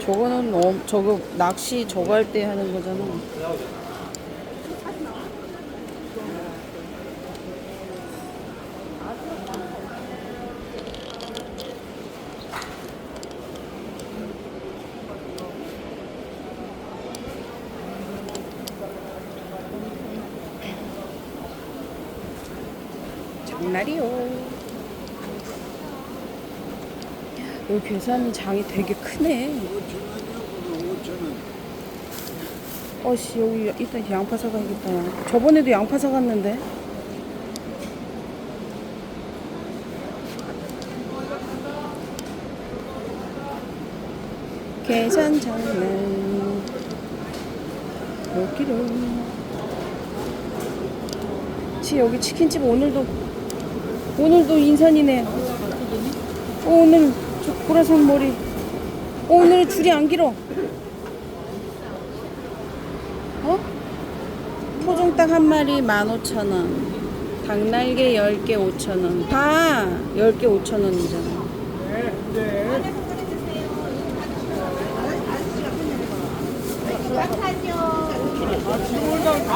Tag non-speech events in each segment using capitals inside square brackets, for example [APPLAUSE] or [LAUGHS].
저거는 너무 저거 낚시 저거 할 때 하는 거잖아. 장날이요. 여기 괴산이 장이 되게 크네. 5천원 어씨 여기 일단 양파 사가야겠다. 저번에도 양파 사갔는데 계산 장난 여기로 지 여기 치킨집 오늘도 오늘도 인산이네 어, 오늘 저 보라색 머리 어, 오늘 줄이 안 길어 어? 토종닭 한 마리 15,000원. 닭날개 10개 5,000원. 다 10개 5,000원이잖아.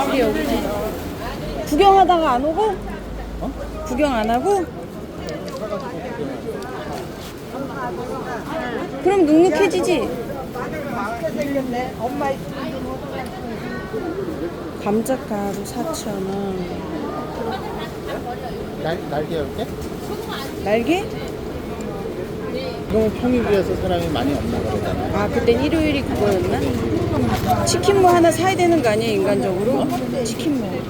우리 여기 구경하다가 안 오고? 구경 안 하고? 그럼 눅눅해지지? 감자가루 4,000원. 날, 날개 10개? 날개? 너무 평일이라서 사람이 많이 없나 그러잖아 아, 그땐 일요일이 그거였나? 치킨무 하나 사야 되는 거 아니에요, 인간적으로? 치킨무.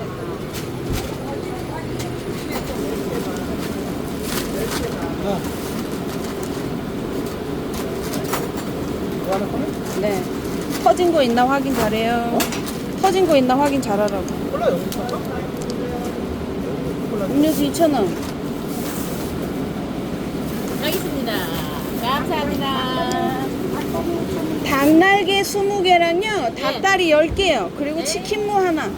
하나 사면? 네. 터진 거 있나 확인 잘해요. 터진 거 있나 확인 잘하라고. 콜라 여기 있어? 음료수 2,000원. 여기 있습니다. 감사합니다. 닭날개 20개랑요, 닭다리 10개요. 그리고 치킨무 하나.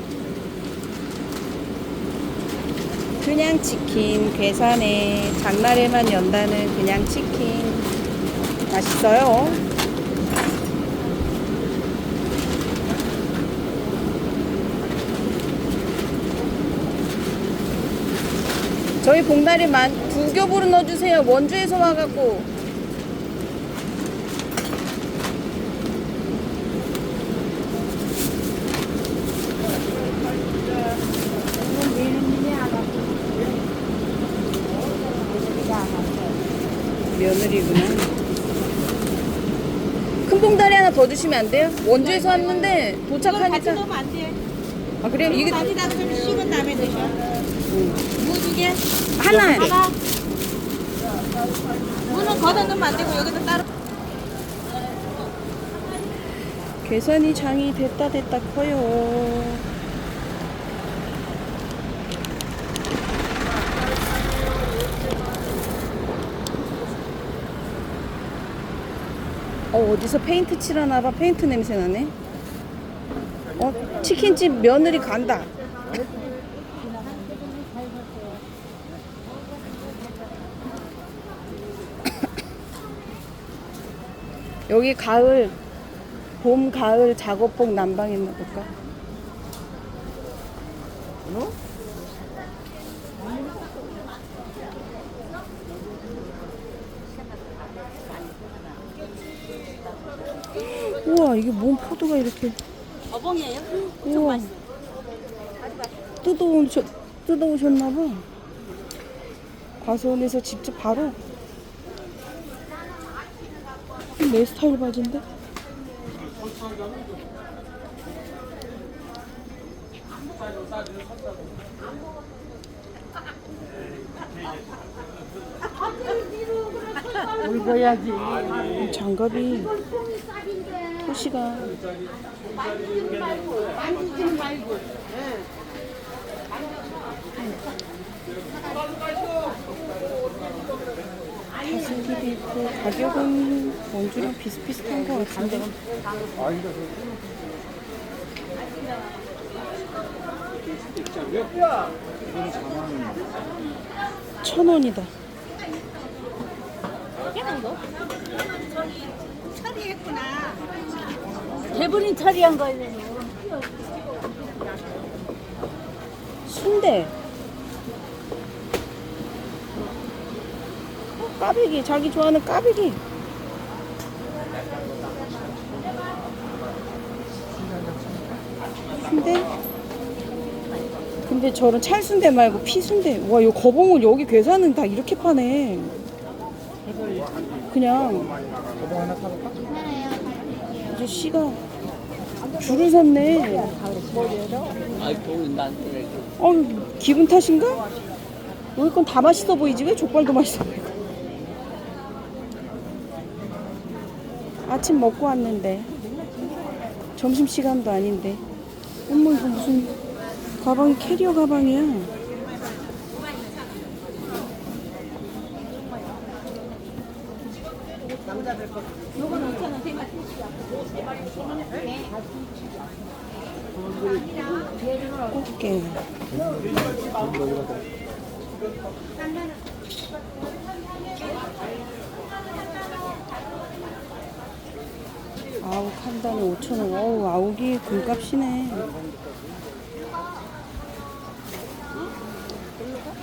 그냥 치킨, 괴산에 장날에만 연다는 그냥 치킨. 맛있어요. 저희 복날이 만두 겹으로 넣어주세요. 원주에서 와갖고. 며느리구나. 큰 봉다리 하나 더 주시면 안 돼요? 원주에서 왔는데 같이 도착하니까. 넣으면 안 돼. 아, 그래요? 이게 다니다 좀 식은 다음에 드셔. 무두 개? 하나. 하나. 무는 걷어 넣으면 안 되고 여기다 따로. 계산이 장이 됐다 됐다 커요. 어, 어디서 페인트 칠하나 봐. 페인트 냄새 나네. 어, 치킨집 며느리 간다. [COUGHS] 여기 가을 봄, 가을 작업복 난방 했나 볼까? 어? 우와, 이게 뭔 포도가 이렇게. 어봉이에요? 우와. 뜯어오셨, 뜯어오셨나봐. 과수원에서 직접 바로. 내 스타일 바지인데? 울어야지. 장갑이 토시가 가슴기도 있고 가격은 원주랑 비슷비슷한 것 같은데 천 원이다. 처리했구나. 대부분 처리한 거예요. 순대. 어, 까베기 자기 좋아하는 까베기. 순대? 근데 저런 찰순대 말고 피순대. 와, 이 거봉을 여기 괴사는 다 이렇게 파네. 그냥 저거 하나 사볼까? 이제 씨가 줄을 섰네. 어, 기분 탓인가? 여기 건다 맛있어 보이지? 왜 족발도 맛있어 보이고? 아침 먹고 왔는데 점심 시간도 아닌데 어머 이거 무슨 가방이 캐리어 가방이야 꽃게 아욱 한 단에 5천원. 어우 아욱이 금값이네.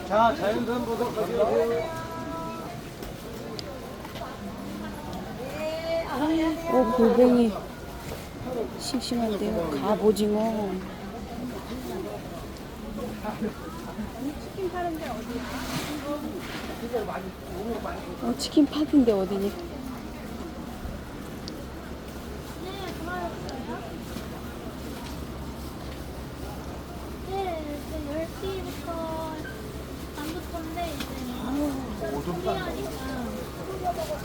자, 자연산 보석 가져오세요. 어 골뱅이. 싱싱한데요. 갑오징어 어 치킨 파인데 어디니 네, 이제 10시부터 밤부터인데 이제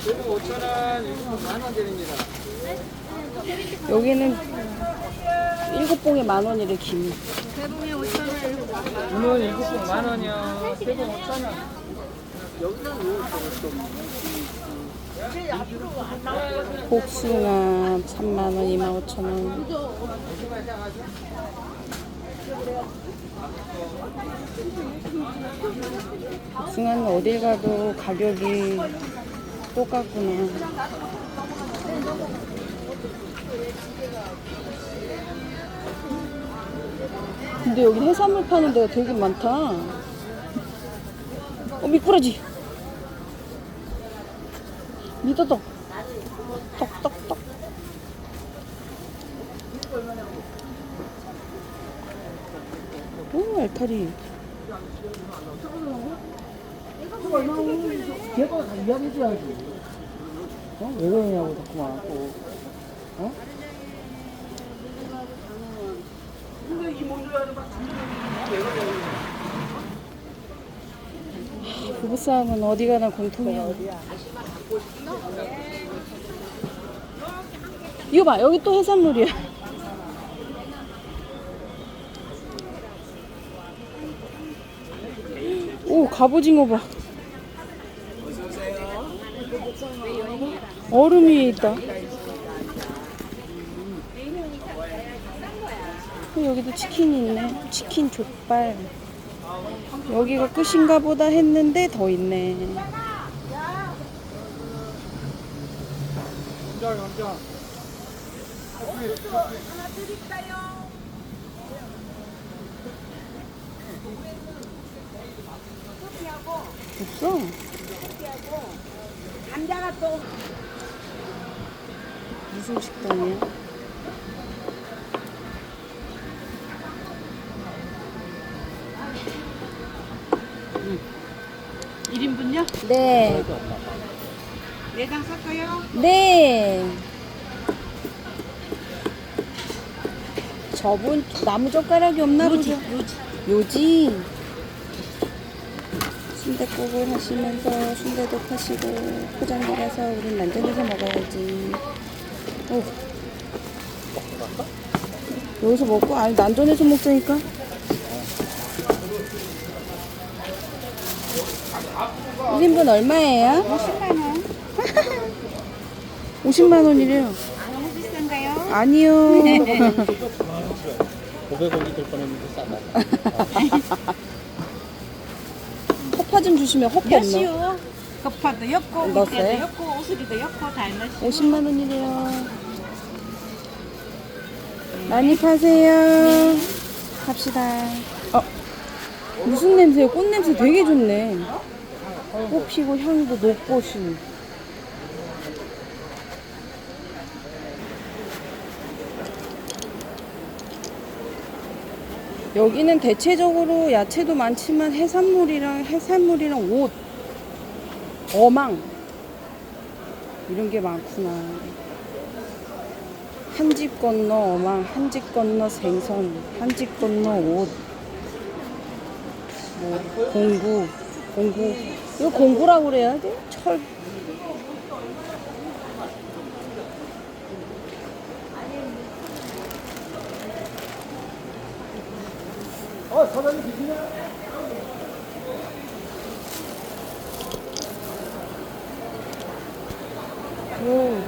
세금 5,000원, 이거 만원 드립니다. 여기는 일곱 봉에 만 원이래 김이 문어 일곱 번만 원이요. 세금 5,000원. 복숭아 3만 원, 2만 5천 원. 복숭아는 어딜 가도 가격이 똑같구나. 근데 여기 해산물 파는 데가 되게 많다. 어, 미꾸라지. 미더덕. 떡떡떡. 오, 알타리. 걔가 다 이야기해줘야지. 어? 왜 그러냐고, 자꾸만. 또. 어? 부부싸움은 어디 가나 공통이야. 이거 봐, 여기 또 해산물이야. 오, 갑오징어 봐. 얼음 위에 있다. 여기도 치킨이 있네. 치킨 족발. 여기가 끝인가 보다 했는데 더 있네. 감자, 감자. 없어. 감자가 또 무슨 식당이야? 일인분요 네. 내장 섞어요? 네. 저분 나무 젓가락이 없나 보죠? 요지. 순대국을 하시면서 순대도 파시고 포장도 가서 우린 난전에서 먹어야지. 오. 여기서 먹고 아니 난전에서 먹자니까. 일인분 얼마예요? 10만 원. [LAUGHS] 50만 원이래요. 너무 비싼가요? 아니요. [LAUGHS] 500원이 될 뻔했는데 싸다. [LAUGHS] 허파 좀 주시면 허파 없나? 몇시요? 급파도 엮고 넣었어요? 밑에도 엮고 오수리도 엮고 다 넣으시고 50만 원이래요. 많이 파세요. 갑시다. 어, 무슨 냄새요? 꽃 냄새 되게 좋네. 꽃 피고 향도 녹꽃이. 여기는 대체적으로 야채도 많지만 해산물이랑 해산물이랑 옷, 어망 이런 게 많구나. 한 집 건너 어망, 한 집 건너 생선, 한 집 건너 옷, 뭐 공구, 공구. 이거 공구라고 그래야 돼? 철. 어, 사장님 계시냐? 오,